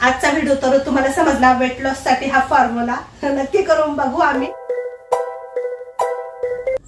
आजचा व्हिडिओ तर तुम्हाला समजला वेट लॉससाठी हा फॉर्म्युला नक्की करून बघू आम्ही.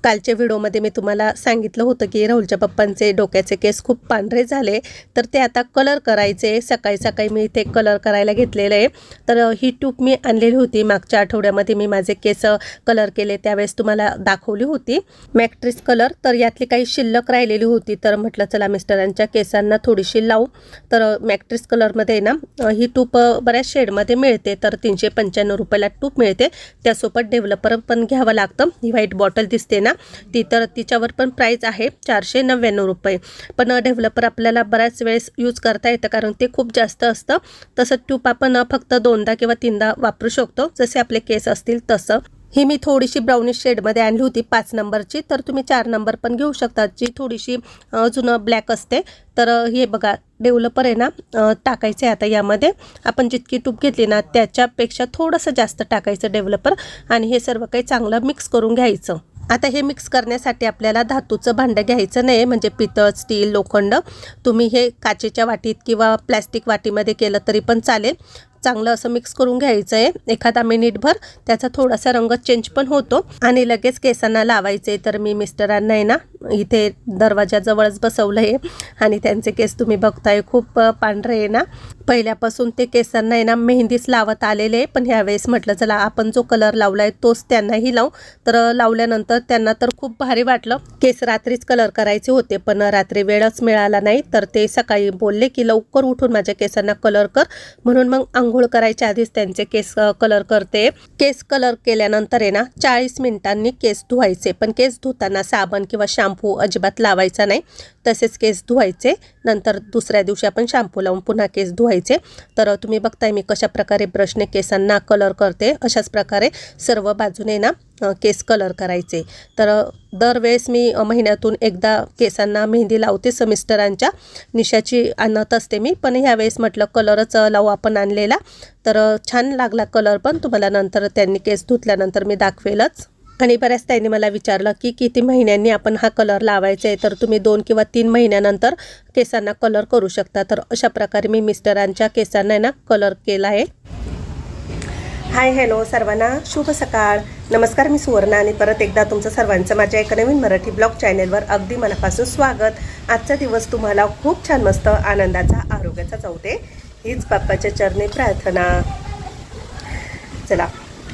कालच्या व्हिडिओमध्ये मी तुम्हाला सांगितलं होतं की राहुलच्या पप्पांचे डोक्याचे केस खूप पांढरे झाले. तर ते आता कलर करायचे. सकाळी सकाळी मी इथे कलर करायला घेतलेलं आहे. तर ही ट्यूब मी आणलेली होती. मागच्या आठवड्यामध्ये मी माझे केस कलर केले. त्यावेळेस तुम्हाला दाखवली होती. मॅक्ट्रिस कलर तर यातली काही शिल्लक राहिलेली होती. तर म्हटलं चला मिस्टरांच्या केसांना थोडीशी लावू. तर मॅक्ट्रिस कलरमध्ये ना ही टूप बऱ्याच शेडमध्ये मिळते. तर तीनशे पंच्याण्णव रुपयाला ट्यूब मिळते. त्यासोबत डेव्हलपर पण घ्यावं लागतं. ही व्हाईट बॉटल दिसते ना ती तर तिच्यावर पण प्राईस आहे चारशे नव्याण्णव रुपये. पण डेव्हलपर आपल्याला बऱ्याच वेळेस यूज करता येतं कारण ते खूप जास्त असतं. तसं ट्यूब आपण फक्त दोनदा किंवा तीनदा वापरू शकतो. जसे आपले केस असतील तसं. ही मी थोडीशी ब्राउनिश शेडमध्ये आणली होती पाच नंबरची. तर तुम्ही चार नंबर पण घेऊ शकता जी थोडीशी जुनं ब्लॅक असते. तर हे बघा डेव्हलपर आहे ना टाकायचं आहे आता यामध्ये. आपण जितकी टूप घेतली ना त्याच्यापेक्षा थोडंसं जास्त टाकायचं डेव्हलपर आणि हे सर्व काही चांगलं मिक्स करून घ्यायचं. आता हे मिक्स करण्यासाठी आपल्याला धातूचं भांडं घ्यायचं नाही म्हणजे पितळ स्टील लोखंड. तुम्ही हे काचेच्या वाटीत किंवा प्लॅस्टिक वाटीमध्ये केलं तरी पण चालेल. चांगलं असं मिक्स करून घ्यायचं आहे एखादा मिनिटभर त्याचा थोडासा रंग चेंज पण होतो. आणि लगेच केसांना लावायचे तर मी मिस्टरांना आहे ना इथे दरवाजाजवळच बसवलं आहे आणि त्यांचे केस तुम्ही बघताय. खूप पांढरे आहे ना. पहिल्यापासून ते केसांना आहे ना मेहंदीच लावत आलेले आहे. पण ह्यावेळेस म्हटलं चला आपण जो कलर लावला आहे तोच त्यांनाही लावू. तर लावल्यानंतर त्यांना तर खूप भारी वाटलं. केस रात्रीच कलर करायचे होते. पण रात्री वेळच मिळाला नाही. तर ते सकाळी बोलले की लवकर उठून माझ्या केसांना कलर कर. म्हणून मग आंघोळ करायच्या आधीच त्यांचे केस कलर करते. केस कलर केल्यानंतर आहे ना चाळीस मिनिटांनी केस धुवायचे. पण केस धुताना साबण किंवा शॅम्पू अजिबात लावायचा नाही. तसेच केस धुवायचे. नंतर दुसऱ्या दिवशी आपण शॅम्पू लावून पुन्हा केस धुवायचे. तर तुम्ही बघताय मी कशा प्रकारे ब्रशने केसांना कलर करते अशाच प्रकारे सर्व बाजूने ना केस कलर करायचे. तर दरवेळेस मी महिन्यातून एकदा केसांना मेहंदी लावते समिस्टरांच्या निशाची आणत असते मी. पण ह्यावेळेस म्हटलं कलरच लावू आपण आणलेला. तर छान लागला कलर पण. तुम्हाला नंतर त्यांनी केस धुतल्यानंतर मी दाखवेलच. आणि बऱ्याच त्यांनी मला विचारलं की किती महिन्यांनी आपण हा कलर लावायचा आहे तर तुम्ही दोन किंवा तीन महिन्यानंतर केसांना कलर करू शकता. तर अशा प्रकारे मी मिस्टरांच्या केसांना आहे ना कलर केला आहे. हाय हॅलो सर्वांना. शुभ सकाळ. नमस्कार मी सुवर्णा आणि परत एकदा तुमचं सर्वांचं माझ्या एका नवीन मराठी ब्लॉग चॅनेलवर अगदी मनापासून स्वागत. आजचा दिवस तुम्हाला खूप छान मस्त आनंदाचा आरोग्याचा जाऊ दे हीच बाप्पाच्या चरणी प्रार्थना. चला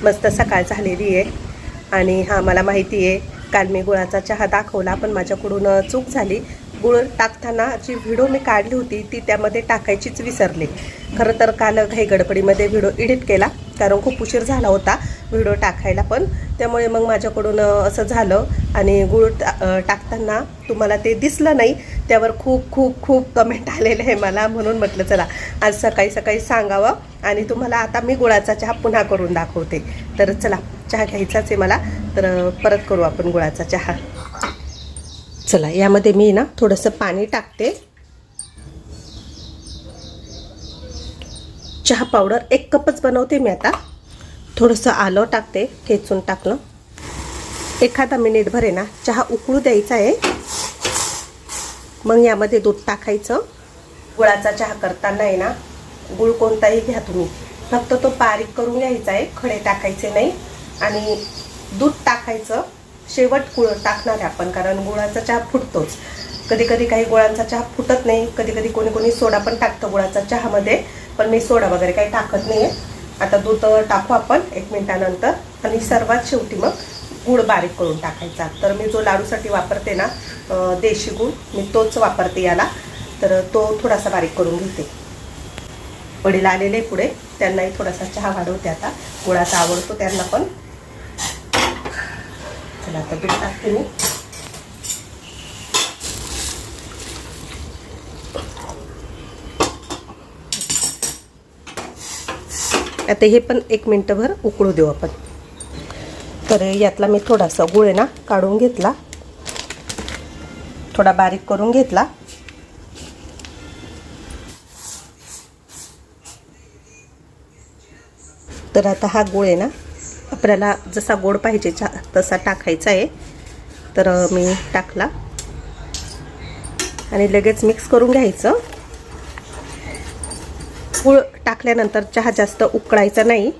मस्त सकाळ झालेली आहे. आणि हां मला माहिती आहे काल मी गुळाचा चहा दाखवला पण माझ्याकडून चूक झाली. गुळ टाकताना जी व्हिडिओ मी काढली होती ती त्यामध्ये टाकायचीच विसरले. खरं तर काल घाई गडबडीमध्ये व्हिडिओ एडिट केला कारण खूप उशीर झाला होता व्हिडिओ टाकायला पण. त्यामुळे मग माझ्याकडून असं झालं आणि गुळ टा टाकताना तुम्हाला ते दिसलं नाही त्यावर खूप खूप खूप कमेंट आलेले आहे मला म्हणून म्हटलं चला आज सकाळी सकाळी सांगावं आणि तुम्हाला आता मी गुळाचा चहा पुन्हा करून दाखवते. तर चला चहा घ्यायचाच आहे मला. तर परत करू आपण गुळाचा चहा. चला यामध्ये मी ना थोडंसं पाणी टाकते. चहा पावडर एक कपच बनवते मी आता. थोडंसं आलं टाकते ठेचून टाकलं. एखादा मिनिटभर आहे ना चहा उकळू द्यायचा आहे. मग यामध्ये दूध टाकायचं. गुळाचा चहा करताना आहे ना गुळ कोणताही घ्या तुम्ही. फक्त तो बारीक करून घ्यायचा आहे खडे टाकायचे नाही. आणि दूध टाकायचं शेवट गुळ टाकणार आहे आपण कारण गुळाचा चहा फुटतोच. कधी कधी काही गुळांचा चहा फुटत नाही कधी कधी कोणी कोणी सोडा पण टाकतं गुळाचा चहामध्ये पण मी सोडा वगैरे काही टाकत नाही आहे आता दूध टाकू आपण एक मिनटानंतर आणि सर्वात शेवटी मग गूळ बारीक करून टाकायचा. तर मी जो लाडूसाठी वापरते ना देशी गूळ मी तोच वापरते याला. तर तो थोडासा बारीक करून घेते. वडील आलेले पुढे त्यांनाही थोडासा चहा वाढवते आता. गुळाचा आवडतो त्यांना पण. चला आता दूध टाकते मी. आता हे पण एक मिनटंभर उकळू देऊ आपण. तर यातला मी थोडासा गुळ आहे ना काढून घेतला. थोडा बारीक करून घेतला. तर आता हा गुळ आहे ना आपल्याला जसा गोड पाहिजे चा- तसा टाकायचा आहे. तर मी टाकला. आणि लगेच मिक्स करून घ्यायचं. गूळ टाकल्यानंतर चहा जास्त उकळायचा नाही.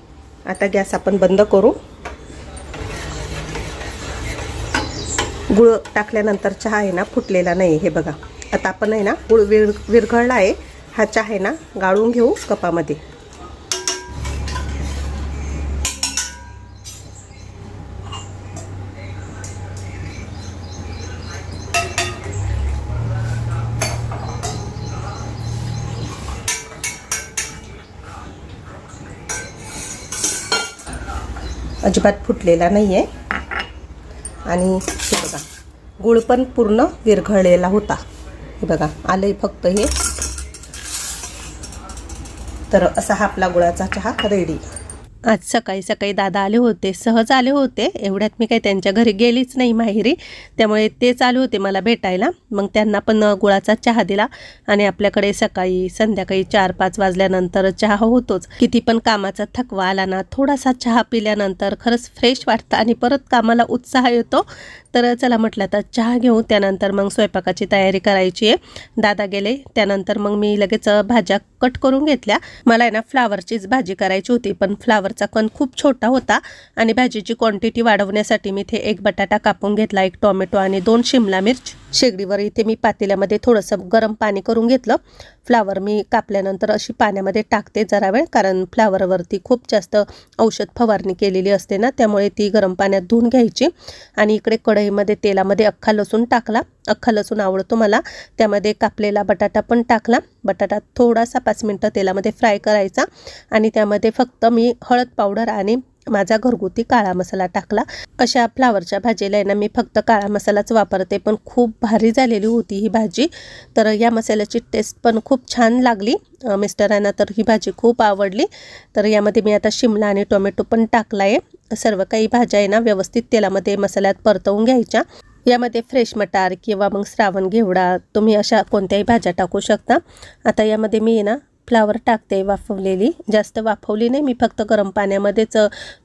आता गॅस आपण बंद करू. गुळ टाकल्यानंतर चहा आहे ना फुटलेला नाही हे बघा. आता आपण आहे ना गुळ विर विरघळला आहे. हा चहा आहे ना गाळून घेऊ कपामध्ये. अजिबात फुटलेला नाही आहे आणि हे बघा गुळ पण पूर्ण विरघळलेला होता. हे बघा आलंय फक्त हे. तर असा हा आपला गुळाचा चहा रेडी आज सकाळी सकाळी दादा आले होते सहज आले होते. एवढ्यात मी काही त्यांच्या घरी गेलीच नाही माहेरी. त्यामुळे तेच आले होते मला भेटायला. मग त्यांना पण गुळाचा चहा दिला आणि आपल्याकडे सकाळी संध्याकाळी चार पाच वाजल्यानंतर चहा होतोच. किती पण कामाचा थकवा आला ना थोडासा चहा पिल्यानंतर खरंच फ्रेश वाटतं आणि परत कामाला उत्साह येतो. तर चला म्हटलं तर चहा घेऊ. त्यानंतर मग स्वयंपाकाची तयारी करायची आहे. दादा गेले. त्यानंतर मग मी लगेच भाज्या कट करून घेतल्या. मला आहे ना फ्लावरचीच भाजी करायची होती पण फ्लावर फ्लावरचा कण खूप छोटा होता आणि भाजीची क्वांटिटी वाढवण्यासाठी मी इथे एक बटाटा कापून घेतला एक टोमॅटो आणि दोन शिमला मिर्च. शेगडीवर इथे मी पातेल्यामध्ये थोडंसं गरम पाणी करून घेतलं. फ्लावर मी कापल्यानंतर अशी पाण्यामध्ये टाकते जरा वेळ कारण फ्लावरवरती खूप जास्त औषध फवारणी केलेली असते ना त्यामुळे ती गरम पाण्यात धुवून घ्यायची. आणि इकडे कढईमध्ये तेलामध्ये अख्खा लसूण टाकला. अख्खा लसूण आवडतो मला. त्यामध्ये कापलेला बटाटा पण टाकला. बटाटा थोडासा पाच मिनटं तेलामध्ये फ्राय करायचा. आणि त्यामध्ये फक्त मी हळद पावडर आणि माझा घरगुती काळा मसाला टाकला. अशा फ्लावरच्या भाजीला आहे ना मी फक्त काळा मसालाच वापरते. पण खूप भारी झालेली होती ही भाजी. तर या मसाल्याची टेस्ट पण खूप छान लागली. मिस्टरांना तर ही भाजी खूप आवडली. तर यामध्ये मी आता शिमला आणि टोमॅटो पण टाकला आहे सर्व काही भाज्या आहे ना व्यवस्थित तेलामध्ये मसाल्यात परतवून घ्यायच्या. यामध्ये फ्रेश मटार किंवा मग श्रावण घेवडा तुम्ही अशा कोणत्याही भाज्या टाकू शकता. आता यामध्ये मी आहे ना फ्लावर टाकते वाफवलेली. जास्त वाफवली नाही मी फक्त गरम पाण्यामध्येच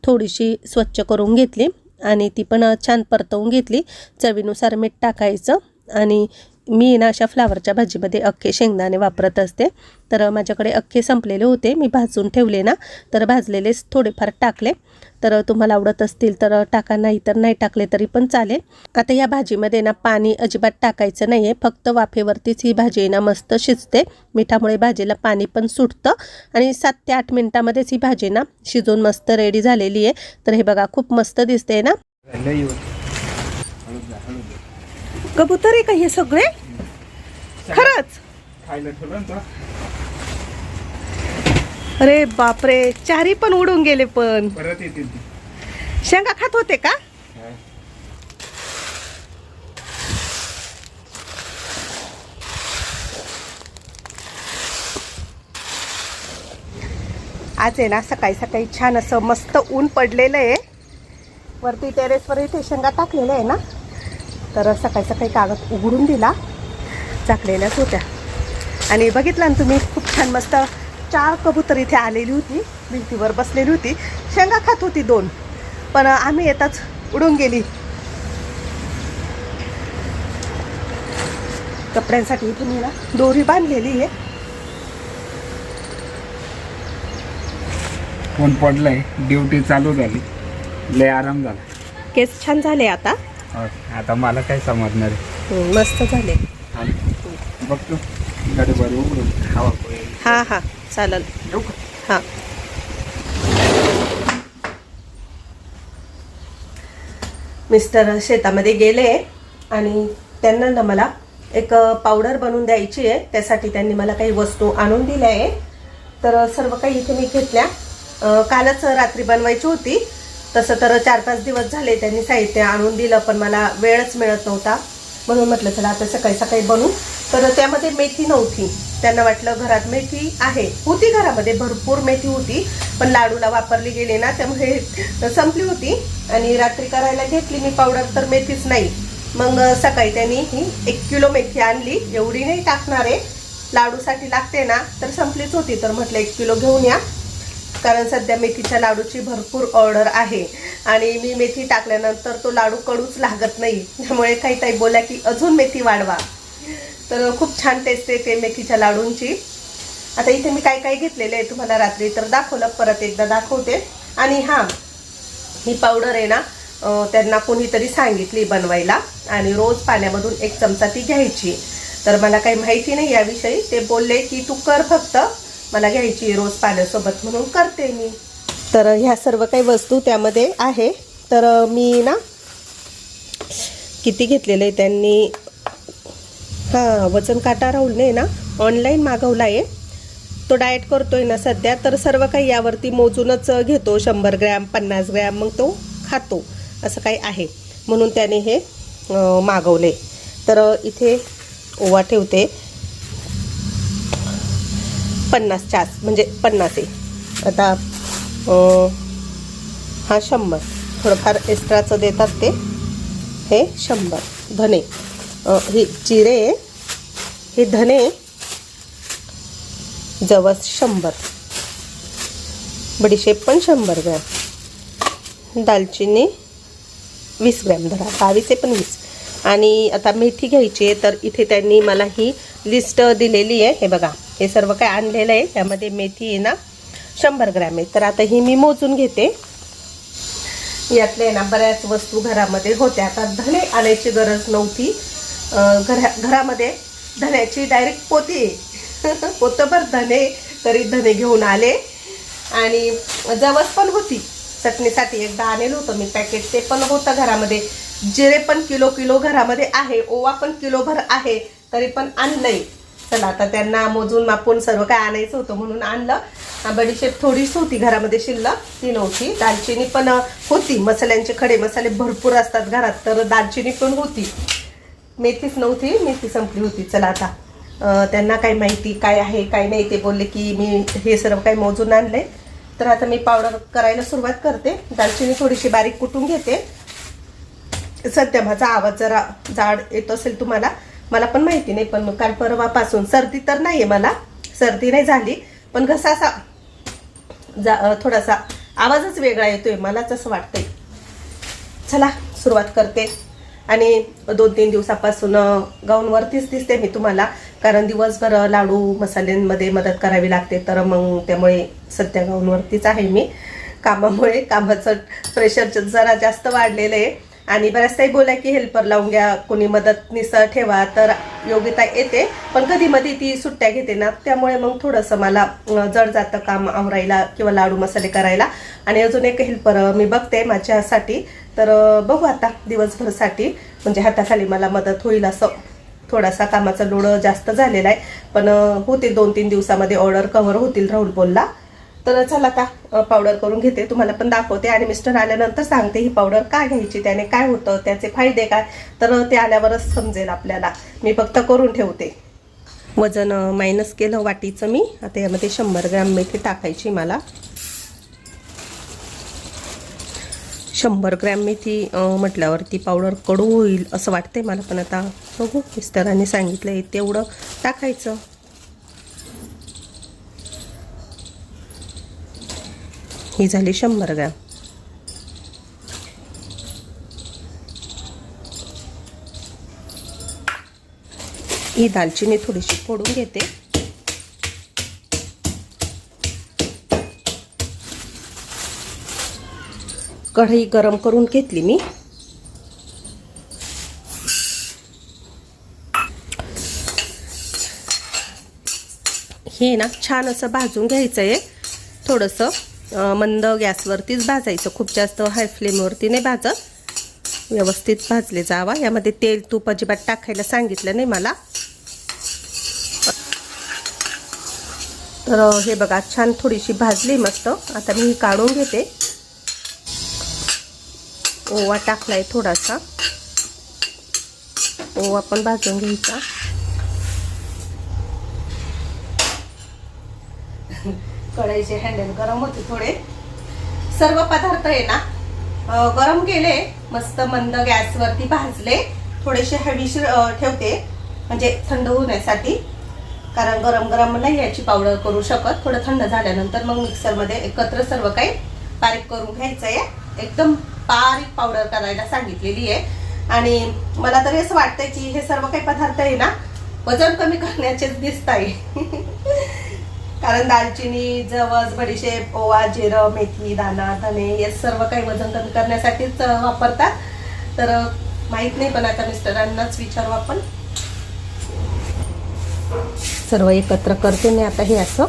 थोडीशी स्वच्छ करून घेतली आणि ती पण छान परतवून घेतली. चवीनुसार मीठ टाकायचं आणि मी ना अशा फ्लावरच्या भाजीमध्ये अख्खे शेंगदाणे वापरत असते. तर माझ्याकडे अख्खे संपलेले होते. मी भाजून ठेवले ना तर भाजलेलेच थोडेफार टाकले. तर तुम्हाला आवडत असतील तर टाका. नाही तर नाही टाकले तरी पण चालेल. आता या भाजीमध्ये ना पाणी अजिबात टाकायचं नाही आहे फक्त वाफेवरतीच ही भाजी ना मस्त शिजते. मिठामुळे भाजीला पाणी पण सुटतं. आणि सात ते आठ मिनटामध्येच ही भाजी ना शिजून मस्त रेडी झालेली आहे. तर हे बघा खूप मस्त दिसते ना लय येऊ हळूच जा हळूच जा कबूतर आहे का हे सगळे? खरंच. खायला ठेवलं अरे बापरे चारी पण उडून गेले पण. परत शेंगा खात होते का. आज आहे ना सकाळी सकाळी छान असं मस्त ऊन पडलेलं आहे. वरती टेरेसवर इथे शेंगा टाकलेल्या आहे ना? तर सकाळी सकाळी कागद उघडून दिला. झाकलेल्याच होत्या. आणि बघितलं ना तुम्ही खूप छान मस्त चार कबूतर इथे आलेली होती. भिंतीवर बसलेली होती. शेंगा खात होती दोन. पण आम्ही येताच उडून गेली. कपड्यांसाठी इथे मी ना दोरी बांधलेली आहे. फोन पडलाय? ड्युटी चालू झाली. लय आराम झाला. केस छान झाले आता. आता मला काय समजणार आहे? हम्म, मस्त झाले. आणि बघतो उघडून. हवा पोहेल. हा हा. चालेल. येऊ का? हा. मिस्टर शेतामध्ये गेले आणि त्यांना ना मला एक पावडर बनवून द्यायची आहे. त्यासाठी त्यांनी मला काही वस्तू आणून दिल्या आहे. तर सर्व काही इथे मी घेतल्या. अं, कालच रात्री बनवायची होती. तसं तर चार पाच दिवस झाले त्यांनी साहित्य आणून दिलं पण मला वेळच मिळत नव्हता. म्हणून म्हटलं चला आता सकाळी सकाळी बनवू. तर त्यामध्ये मेथी नव्हती. त्यांना वाटलं घरात मेथी आहे. होती घरामध्ये भरपूर मेथी होती पण लाडूला वापरली गेली ना त्यामुळे संपली होती. आणि रात्री करायला घेतली मी पावडर तर मेथीच नाही. मग सकाळी त्यांनी ही एक किलो मेथी आणली. एवढी नाही टाकणार आहे. लाडूसाठी लागते ना तर संपलीच होती. तर म्हटलं एक किलो घेऊन या. कारण सध्या मेथीच्या लाडूची भरपूर ऑर्डर आहे. आणि मी मेथी टाकल्यानंतर तो लाडू कडूच लागत नाही. त्यामुळे काही ताई बोला की अजून मेथी वाढवा. तर खूप छान टेस्ट येते मेथीच्या लाडूंची. आता इथे मी काय काय घेतलेलं आहे तुम्हाला रात्री तर दाखवलं परत एकदा दाखवते. आणि हां ही पावडर आहे ना त्यांना कोणीतरी सांगितली बनवायला. आणि रोज पाण्यामधून एक चमचा ती घ्यायची. तर मला काही माहिती नाही याविषयी. ते बोलले की तू कर फक्त. मला घ्यायची रोज पाण्यासोबत म्हणून करते मी. तर ह्या सर्व काही वस्तू त्यामध्ये आहे. तर मी ना किती घेतलेलं आहे त्यांनी? हां वजन काटा राहुलने ना ऑनलाईन मागवला आहे. तो डाएट करतोय ना सध्या. तर सर्व काही यावरती मोजूनच घेतो. शंभर ग्रॅम पन्नास ग्रॅम मग तो खातो. असं काही आहे. म्हणून त्याने हे मागवले. तर इथे ओवा ठेवते. पन्नास चास म्हणजे पन्नास आहे. आता हा शंभर. थोडंफार एक्स्ट्राचं देतात ते. हे शंभर. धने. हे जिरे. हे धने. जवस शंभर. बडीशेप पण शंभर ग्रॅम. दालचिनी वीस ग्रॅम धरा. बावीस आहे पण वीस. आणि आता मेथी घ्यायची आहे तर इथे त्यांनी मला ही लिस्ट दिलेली आहे. हे बघा. हे सर्व काय आणलेलं आहे. त्यामध्ये मेथी आहे ना शंभर ग्रॅम आहे. तर आता ही मी मोजून घेते. यातले ना बऱ्याच वस्तू घरामध्ये होत्या. आता धने आणायची गरज नव्हती. घरा घरामध्ये धन्याची डायरेक्ट पोती आहे. पोतभर धने तरी धने घेऊन आले. आणि जवस पण होती. चटणीसाठी एकदा आणलेलं होतं मी पॅकेट ते पण होतं घरामध्ये. जिरे पण किलो किलो घरामध्ये आहे. ओवा पण किलोभर आहे. तरी पण आणलंय. चला आता त्यांना मोजून मापून सर्व काय आणायचं होतं म्हणून आणलं. बडीशेप थोडीच होती घरामध्ये शिल्लक ती नव्हती. दालचिनी पण होती. मसाल्यांचे खडे मसाले भरपूर असतात घरात तर दालचिनी पण होती. मेथीच नव्हती मेथी संपली होती. चला आता त्यांना काय माहिती काय आहे काय नाही ते बोलले की मी हे सर्व काही मोजून आणले. तर आता मी पावडर करायला सुरुवात करते. दालचिनी थोडीशी बारीक कुटून घेते. सध्या माझा आवाज जरा जाड येत असेल तुम्हाला मला पण माहिती नाही पण काल परवापासून सर्दी तर नाही आहे मला. सर्दी नाही झाली पण घसा असा जा थोडासा आवाजच वेगळा येतोय मलाच असं वाटतंय. चला सुरुवात करते. आणि दोन तीन दिवसापासून गाऊनवरतीच दिसते मी तुम्हाला कारण दिवसभर लाडू मसाल्यांमध्ये मदत करावी लागते तर मग त्यामुळे सध्या गाऊनवरतीच आहे मी. कामामुळे कामाचं प्रेशर जरा जास्त वाढलेलं आहे. आणि बऱ्याच बोलाय बोला की हेल्पर लावून घ्या कोणी मदतनीस ठेवा तर योग्यता येते. पण कधी मध्ये ती सुट्ट्या घेते ना त्यामुळे मग थोडंसं मला जड जातं काम आवरायला किंवा लाडू मसाले करायला. आणि अजून एक हेल्पर मी बघते माझ्यासाठी. तर बघू आता दिवसभरसाठी. म्हणजे हाताखाली मला मदत होईल असं थोडासा कामाचा लोड जास्त झालेला आहे. पण होतील होते दोन तीन दिवसामध्ये ऑर्डर कव्हर होतील राहुल बोलला. तर चला आता पावडर करून घेते. तुम्हाला पण दाखवते आणि मिस्टर आल्यानंतर सांगते ही पावडर काय घ्यायची त्याने काय होतं त्याचे फायदे काय. तर ते आल्यावरच समजेल आपल्याला. मी फक्त करून ठेवते. वजन मायनस केलं वाटीचं मी. आता यामध्ये शंभर ग्रॅम मेथी टाकायची मला. शंभर ग्रॅम मेथी म्हटल्यावरती पावडर कडू होईल असं वाटते मला पण आता बघू मिस्टरांनी सांगितलं तेवढं टाकायचं. ही झाली शंभर ग्रॅम. ही दालचिनी थोडीशी फोडून घेते. कढई गरम करून घेतली मी. हे ना छान असं भाजून घ्यायचं आहे थोडंसं. मंद गॅसवरतीच भाजायचं. खूप जास्त हाय फ्लेमवरती नाही भाजत. व्यवस्थित भाजले जावा. यामध्ये तेल तूप अजिबात टाकायला सांगितलं नाही मला. तर हे बघा छान थोडीशी भाजली मस्त. आता मी ही काढून घेते. ओवा टाकलाय थोडासा. ओवा पण भाजून घ्यायचा. कढईचे हँडल गरम होते थोडे. सर्व पदार्थ आहे ना गरम केले मस्त मंद गॅसवरती भाजले थोडेसे हवीशीर ठेवते म्हणजे थंड होण्यासाठी. कारण गरम गरम नाही याची पावडर करू शकत थोडं थंड झाल्यानंतर मग मिक्सरमध्ये एकत्र सर्व काही बारीक करून घ्यायचं आहे एकदम बारीक पावडर करायला सांगितलेली आहे. आणि मला तरी असं वाटतंय की हे सर्व काही पदार्थ आहे ना वजन कमी करण्याचेच दिसत आहे कारण दालचिनी जवस बडीशेप ओवा जिरं मेथी दाणा धने हे सर्व काही वजन कमी करण्यासाठीच वापरतात. तर माहीत नाही पण आता मिस्टरांनाच विचारू आपण. सर्व एकत्र करते मी आता हे असं.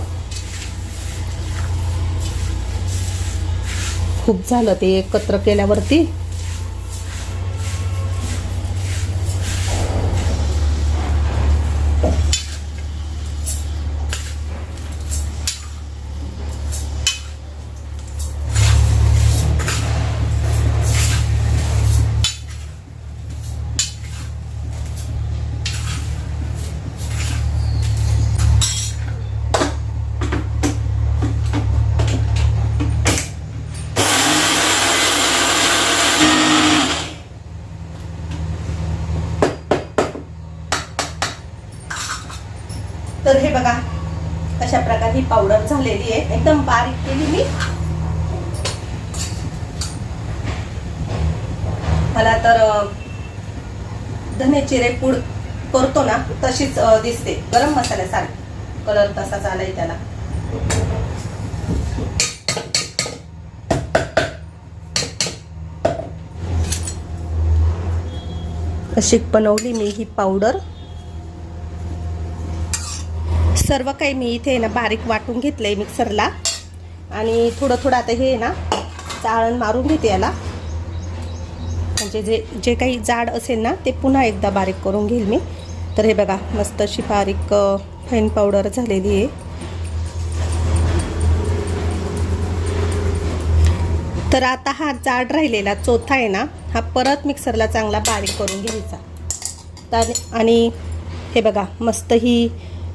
खूप झालं ते एकत्र केल्यावरती. तर हे बघा अशा प्रकारे ही पावडर झालेली आहे. एकदम बारीक केली मी. मला तर धन्याची रेपूड चिरे पूड करतो ना तशीच दिसते. गरम मसाल्यासारखी कलर तसाच आलाय त्याला. अशी बनवली मी ही पावडर सर्व काही मी इथे ना बारीक वाटून घेतलं आहे मिक्सरला. आणि थोडं थोडं आता हे ना चाळण मारून घेते याला. म्हणजे जे जे काही जाड असेल ना ते पुन्हा एकदा बारीक करून घेईल मी. तर हे बघा मस्त अशी बारीक फाईन पावडर झालेली आहे. तर आता हा जाड राहिलेला चौथा आहे ना हा परत मिक्सरला चांगला बारीक करून घ्यायचा. तर आणि हे बघा मस्त ही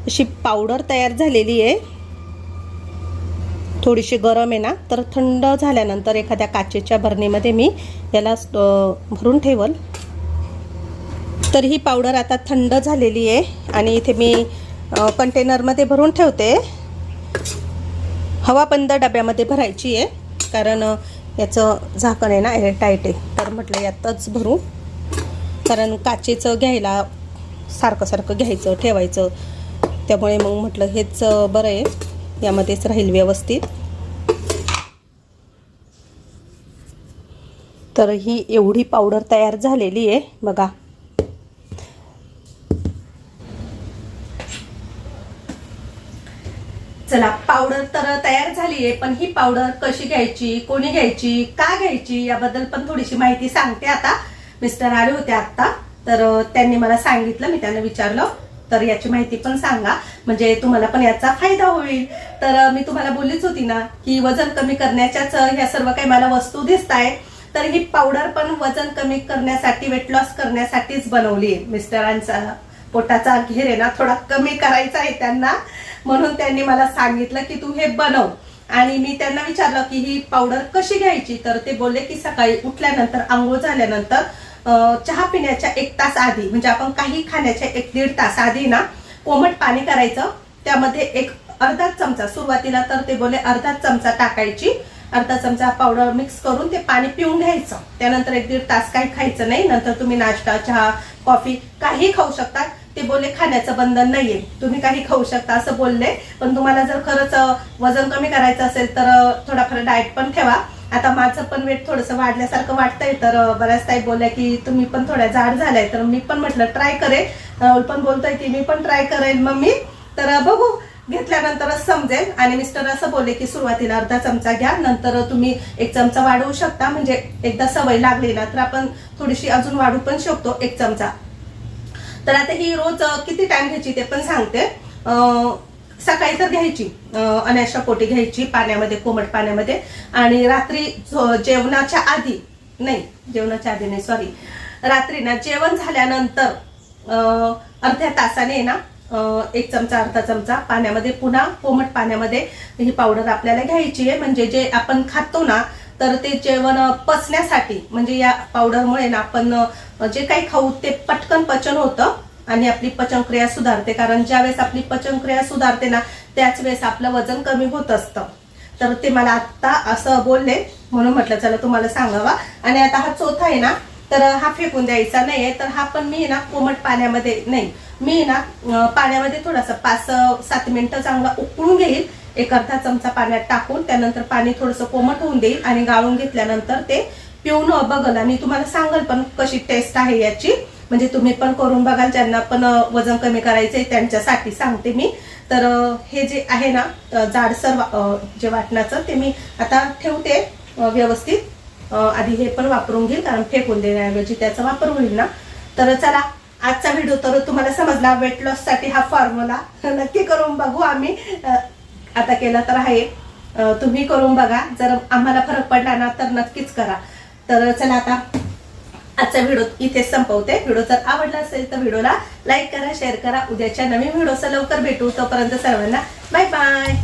अशी पावडर तयार झालेली आहे. थोडीशी गरम आहे ना तर थंड झाल्यानंतर एखाद्या काचेच्या भरणीमध्ये मी याला भरून ठेवल. तर ही पावडर आता थंड झालेली आहे आणि इथे मी कंटेनरमध्ये भरून ठेवते. हवाबंद डब्यामध्ये भरायची आहे कारण याचं झाकण आहे ना एअरटाईट आहे. तर म्हटलं यातच भरू. कारण काचेचं घ्यायला सारखं सारखं घ्यायचं ठेवायचं. त्यामुळे मग म्हटलं हेच बरं आहे. यामध्येच राहील व्यवस्थित. तर ही एवढी पावडर तयार झालेली आहे बघा. चला पावडर तर तयार झाली आहे पण ही पावडर कशी घ्यायची कोणी घ्यायची का घ्यायची याबद्दल पण थोडीशी माहिती सांगते आता. मिस्टर आले होते आता तर त्यांनी मला सांगितलं मी त्यांना विचारलं. तर याची माहिती पण सांगा. म्हणजे तुम्हाला पण याचा फायदा होईल. तर मी तुम्हाला बोललीच होती ना की वजन कमी करण्याच्याच ह्या सर्व काही मला वस्तू दिसत आहे तर ही पावडर पण वजन कमी करण्यासाठी वेट लॉस करण्यासाठीच बनवली मिस्टरांचा पोटाचा घेर आहे ना थोडा कमी करायचा आहे त्यांना. म्हणून त्यांनी मला सांगितलं की तू हे बनव. आणि मी त्यांना विचारलं की ही पावडर कशी घ्यायची? तर ते बोलले की सकाळी उठल्यानंतर आंघोळ झाल्यानंतर चहा पिण्याच्या एक तास आधी म्हणजे आपण काही खाण्याच्या एक दीड तास आधी ना कोमट पाणी करायचं. त्यामध्ये एक अर्धा चमचा सुरुवातीला तर ते बोले अर्धा चमचा टाकायची. अर्धा चमचा पावडर मिक्स करून ते पाणी पिऊन घ्यायचं. त्यानंतर एक दीड तास काही खायचं नाही. नंतर तुम्ही नाश्ता चहा कॉफी काही खाऊ शकता. ते बोलले खाण्याचं बंधन नाहीये. तुम्ही काही खाऊ शकता असं बोलले. पण तुम्हाला जर खरंच वजन कमी करायचं असेल तर थोडाफार डाएट पण ठेवा. आता माझं पण वेट थोडंसं वाढल्यासारखं वाटतंय तर बऱ्याच ताई बोलल्या की तुम्ही पण थोड्या जाड झालाय तर मी पण म्हटलं ट्राय करेन राहुल पण बोलतोय की मी पण ट्राय करेन मी तर बघू घेतल्यानंतरच समजेल. आणि मिस्टर असं बोलले की सुरुवातीला अर्धा चमचा घ्या नंतर तुम्ही एक चमचा वाढवू शकता. म्हणजे एकदा सवय लागली ना तर आपण थोडीशी अजून वाढू पण शकतो एक चमचा. तर आता ही रोज किती टाइम घ्यायची ते पण सांगते. सकाळी तर घ्यायची अ, अनाशा पोटी घ्यायची पाण्यामध्ये कोमट पाण्यामध्ये. आणि रात्री जेवणाच्या आधी नाही जेवणाच्या आधी नाही सॉरी रात्री ना जेवण झाल्यानंतर अर्ध्या तासाने ना एक चमचा अर्धा चमचा पाण्यामध्ये पुन्हा कोमट पाण्यामध्ये ही पावडर आपल्याला घ्यायची आहे. म्हणजे जे आपण खातो ना तर ते जेवण पचण्यासाठी म्हणजे या पावडरमुळे ना आपण जे काही खाऊ ते पटकन पचन होतं. आणि आपली पचनक्रिया सुधारते. कारण ज्यावेळेस आपली पचनक्रिया सुधारते ना त्याच वेळेस आपलं वजन कमी होत असतं. तर ते मला आत्ता असं बोलले म्हणून म्हटलं चला तुम्हाला सांगावा. आणि आता हा चौथा आहे ना तर हा फेकून द्यायचा नाहीये. तर हा पण मी ना कोमट पाण्यामध्ये नाही मी ना पाण्यामध्ये थोडासा पाच सात मिनिटं चांगला उकळून घेईल. एक अर्धा चमचा पाण्यात टाकून त्यानंतर पाणी थोडंसं कोमट होऊन देईल आणि गाळून घेतल्यानंतर ते पिऊन बघल. आणि तुम्हाला सांगल पण कशी टेस्ट आहे याची. म्हणजे तुम्ही पण करून बघाल ज्यांना पण वजन कमी करायचंय त्यांच्यासाठी सांगते मी. तर हे जे आहे ना जाडसर वा- जे वाटणाचं ते मी आता ठेवते व्यवस्थित. आधी हे पण वापरून घेईल कारण फेकून देण्याऐवजी त्याचा वापर होईल ना. तर चला आजचा व्हिडिओ तर तुम्हाला समजला वेट लॉससाठी हा फॉर्म्युला नक्की करून बघू आम्ही. आता केला तर आहे. तुम्ही करून बघा. जर आम्हाला फरक पडला ना तर नक्कीच करा. तर चला आता आजचा व्हिडिओ इथे संपवते. व्हिडिओ जर आवडला असेल तर व्हिडिओला लाईक करा शेअर करा. उद्याच्या नवीन व्हिडिओचा लवकर भेटू. तोपर्यंत सर्वांना बाय बाय.